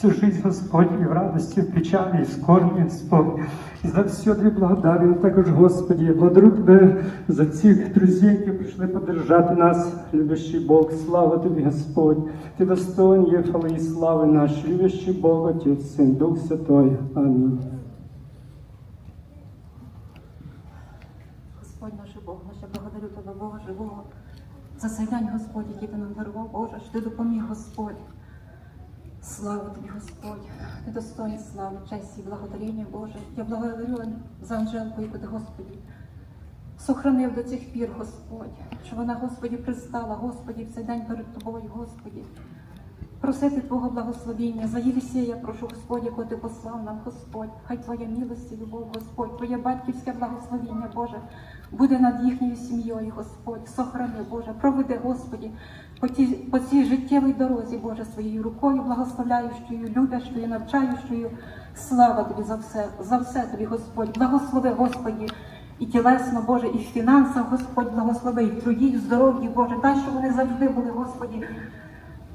всю жизнь, Господь, и в радости, в печали, и в скорби, Господь. І за все Тобі благодарен, також, Господи, я благодарю Тебе за цих друзей, які прийшли поддержати нас, любящий Бог. Слава Тобі, Господь. Ти достоин є хвали і слави наш, любящий Бог, Отець, Син, Дух Святой. Амінь. Господь наш Бог, наш, я благодарю Тебе, Бога живого, за цей Господь, який ти нам дарував, Боже, що ти допоміг, Господь. Слава тобі, Господь, ти достойний слави, честі і благодарення, Боже. Я благодарю за Анжелку, яку ти, Господі, сохранив до цих пір, Господь, що вона, Господі, пристала, Господі, в цей день перед тобою, Господі. Просити Твого благословіння. За Єлісія прошу, Господь, якого ти послав нам, Господь. Хай Твоя милость і любов, Господь, Твоє батьківське благословіння, Боже, буде над їхньою сім'єю, Господь. Сохрани, Боже, проведи, Господі, по, ті, по цій життєвій дорозі, Боже, своєю рукою, благословляючою, любящою, навчаючою. Слава Тобі за все, за все Тобі, Господь. Благослови, Господі. І тілесно, Боже, і в фінансах, Господь, благослови, і труді, і в здоров'ї, Боже, дай, щоб вони завжди були, Господі,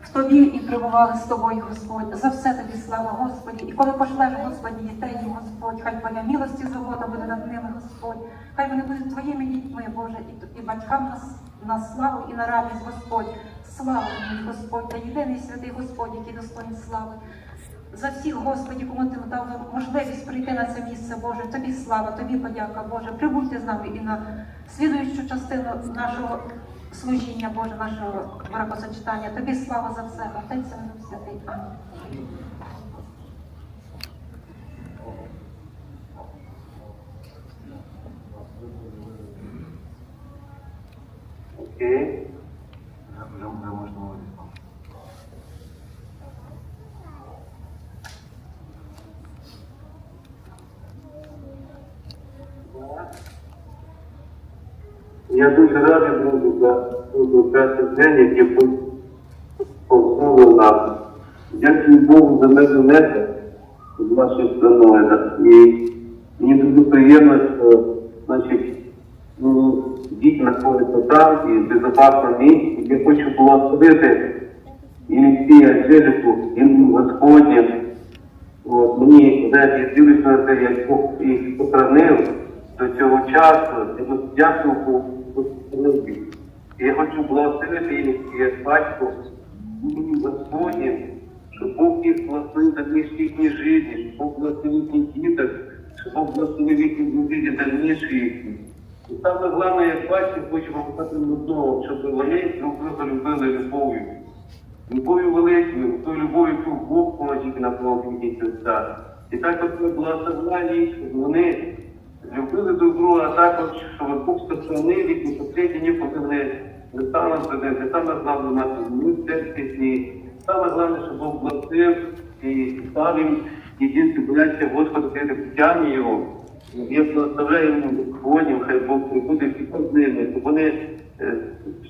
в тобі і прибували з тобою, Господь. За все тобі слава, Господі. І коли пошлеш, Господі, дітей, Господь, хай твоя милость і згода буде над ними, Господь. Хай вони будуть твоїми дітьми, Боже, і, і батькам на, на славу і на радість, Господь. Слава тобі, Господь, та єдиний святий Господь, який достойний слави. За всіх, Господі, кому ти дав можливість прийти на це місце, Боже, тобі слава, тобі подяка, Боже. Прибудьте з нами і на слідуючу частину нашого служіння, Боже, нашого бракосочетання. Тобі слава за все, Отець Дух Святий. Амінь. Окей. Вже, вже можна говорити. Я дуже радий буду за цю перший день, який був повзунув нам. Дякую Богу за мирне небо з нашою страною. І мені дуже приємно, що значить, ну, діти знаходяться там і в безпечному місці. Я хочу благословити і всі Анжеліку, і Господнім. От, мені, я дивлюся на те, як Бог їх сохранив до цього часу. Дякую Богу. Господу. Я хочу благословити як батько, імені Господнім, щоб Бог їх благословив на їхній житті, щоб Бог благословив їх діток, щоб Бог благословив їхні житті дальніші їхні. І саме головне, як батько, хочу вам сказати одного, щоб вони друг друга любили любов'ю. Любов'ю великою, тою любов'ю, яку Бог положив на половині серця. І також ми благословляли їх, щоб вони любили друг друга, а також, сохранив їх і последні дні, поки вони не стануть президенти. Саме головне мати зміни церкві. Саме головне, щоб Бог благословив і став їм єдине бояться Господа путями його. Я благословляю йому Господнім, хай Бог буде всіх з ними, щоб вони е,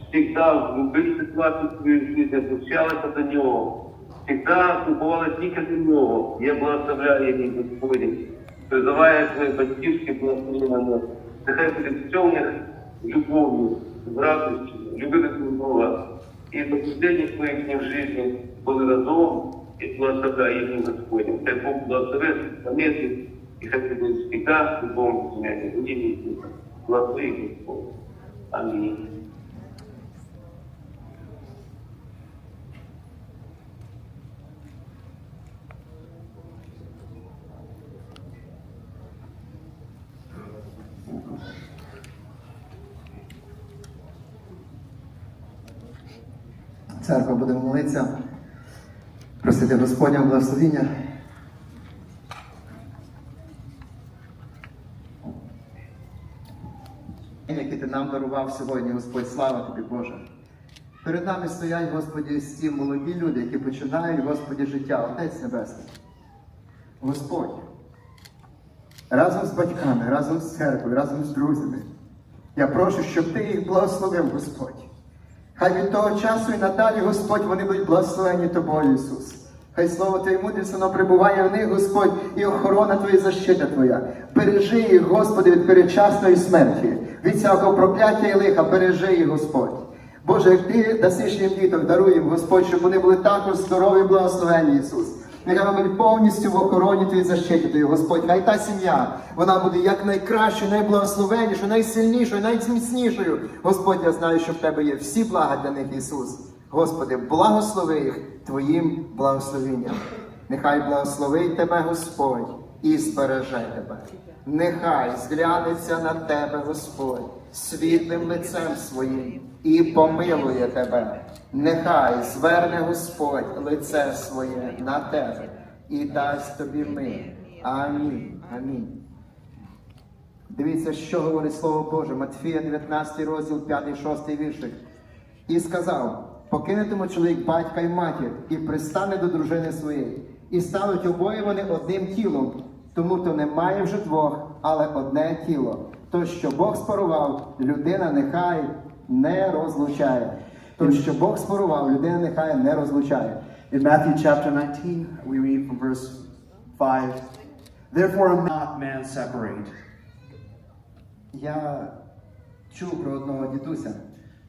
всегда в любих ситуаціях своєї життя звучалися до нього, всегда купували тільки до нього. Я благословляю їм Господі, призиваю своє батьківське благословення. Нехай буде все у них любов'ю, з радістю, любити друга. І до последних своїх днів житті були разом і благословляю їм Господнім. Хай Бог благословить планети, і хай буде всегда любов'ю зміняти. В. Благослови Господь. Амінь. Церква буде молитися, просити Господнього благословіння. Який ти нам дарував сьогодні, Господь, слава тобі, Боже. Перед нами стоять, Господі, ці молоді люди, які починають, Господі, життя, Отець Небесний. Господь, разом з батьками, разом з церквою, разом з друзями. Я прошу, щоб ти їх благословив, Господь. Хай від того часу і надалі, Господь, вони будуть благословені Тобою, Ісус. Хай слово Твоє мудрість, воно прибуває в них, Господь, і охорона Твоя, защита Твоя. Бережи їх, Господи, від передчасної смерті, від всякого прокляття і лиха, бережи їх, Господь. Боже, як Ти дасиш їм діток, даруй їм, Господь, щоб вони були також здорові і благословені, Ісус. Вона буде повністю в охороні Твоїй защиті Твоєї, Господь. Хай та сім'я, вона буде як найкращою, найблагословеннішою, найсильнішою, найзміцнішою. Господь, я знаю, що в Тебе є всі блага для них, Ісус. Господи, благослови їх Твоїм благословенням. Нехай благословить Тебе Господь і збереже Тебе. Нехай зглянеться на Тебе, Господь, світлим лицем своїм і помилує Тебе. Нехай зверне Господь лице своє на тебе і дасть тобі мир. Амінь. Амінь. Дивіться, що говорить Слово Боже, Матфія 19 розділ, 5, 6 віршик. І сказав: покинетиму чоловік батька й матір, і пристане до дружини своєї, і стануть обоє вони одним тілом, тому то немає вже двох, але одне тіло. То, що Бог спарував, людина нехай не розлучає. То, що Бог спарував, людина нехай не розлучає. In Matthew chapter 19, we read from verse 5 Therefore, not man separate. Я чув про одного дідуся.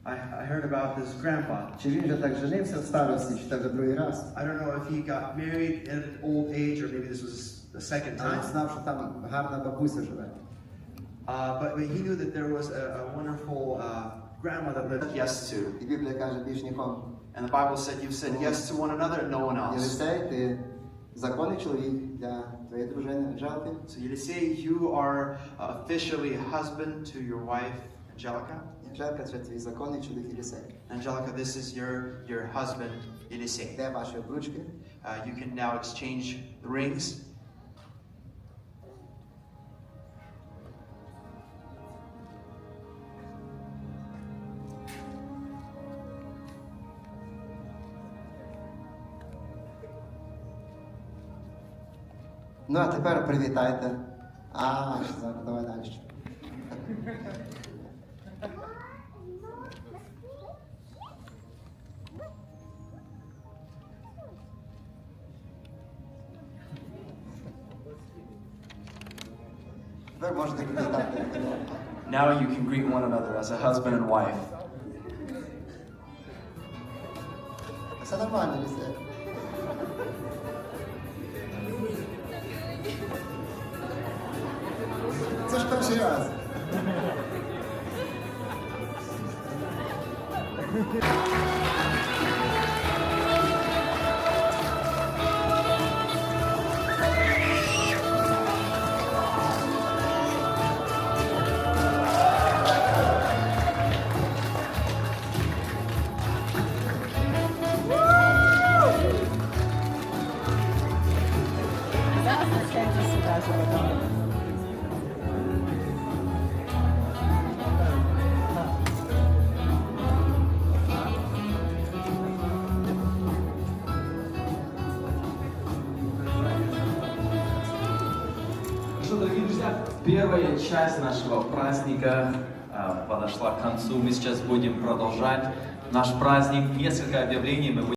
I, I heard about this grandpa. Чи він вже так женився в старості, чи так вже другий раз? I don't know if he got married at an old age or maybe this was the second А time. знав, що там гарна бабуся живе. Uh, but, but he knew that there was a, a wonderful uh, grandma that lived yes to. І Біблія каже більш нікому. And the Bible said you've said yes to one another and no one else. Єлисей, ти законний чоловік для твоєї дружини Жалки. So Yelisei, you are uh, officially a husband to your wife, Angelica. Жалка, це твій законний чоловік Єлисей. Angelica, this is your, your husband, Yelisei. Де ваші обручки? Uh, you can now exchange the rings. Ну, а тепер привітайте. А, зараз, давай далі. Тепер можете привітати. Now you can greet one another as a husband and wife. Все нормально, Єлисей. Це ж перший раз. Ну первая часть нашего праздника а, подошла к концу. Мы сейчас будем продолжать наш праздник. Несколько объявлений мы будем